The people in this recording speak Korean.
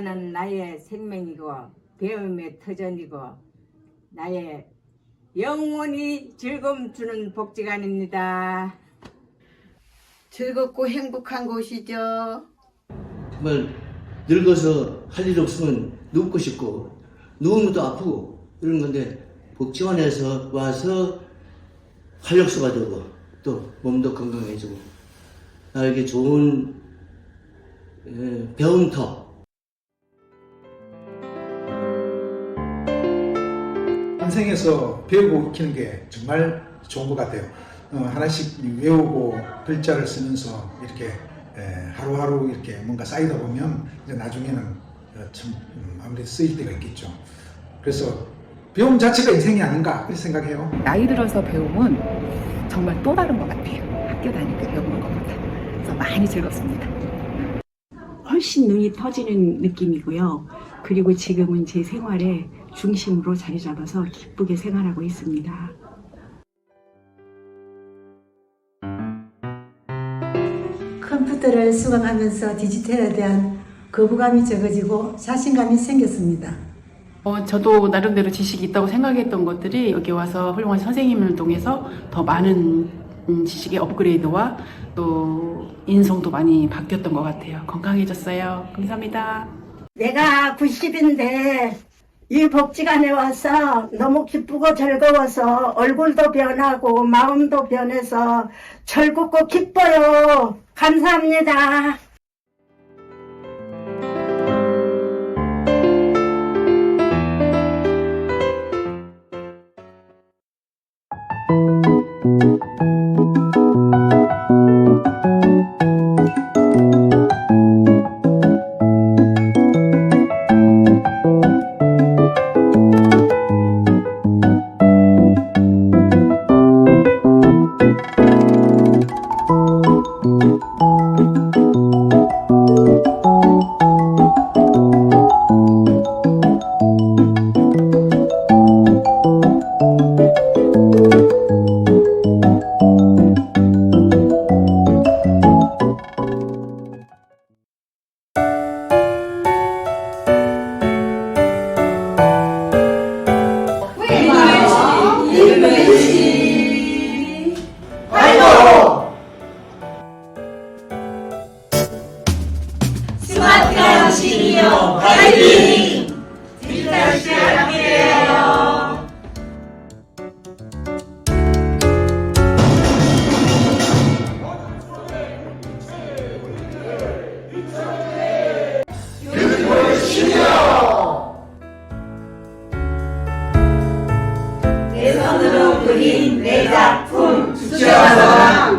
나의 생명이고 배움의 터전이고 나의 영원히 즐거움 주는 복지관입니다. 즐겁고 행복한 곳이죠. 정말 늙어서 할 일 없으면 눕고 싶고 누우면 또 아프고 이런 건데 복지관에서 와서 활력소가 되고 또 몸도 건강해지고 나에게 좋은 에, 배움터 현생에서 배우고 익히는 게 정말 좋은 것 같아요. 어, 하나씩 외우고 글자를 쓰면서 이렇게 에, 하루하루 이렇게 뭔가 쌓이다 보면 이제 나중에는 어, 참 음, 아무래도 쓰일 때가 있겠죠. 그래서 배움 자체가 인생이 아닌가 그렇게 생각해요. 나이 들어서 배움은 정말 또 다른 것 같아요. 학교 다닐 때 배우는 것보다. 그래서 많이 즐겁습니다. 훨씬 눈이 터지는 느낌이고요. 그리고 지금은 제 생활의 중심으로 자리 잡아서 기쁘게 생활하고 있습니다. 컴퓨터를 수강하면서 디지털에 대한 거부감이 적어지고 자신감이 생겼습니다. 어, 저도 나름대로 지식이 있다고 생각했던 것들이 여기 와서 훌륭한 선생님을 통해서 더 많은 음, 지식의 업그레이드와 또 인성도 많이 바뀌었던 것 같아요. 건강해졌어요. 감사합니다. 내가 90인데 이 복지관에 와서 너무 기쁘고 즐거워서 얼굴도 변하고 마음도 변해서 즐겁고 기뻐요. 감사합니다. 김기용 파이팅! 디지털시 함께해요. 내 손으로 그린 내 작품 주셔서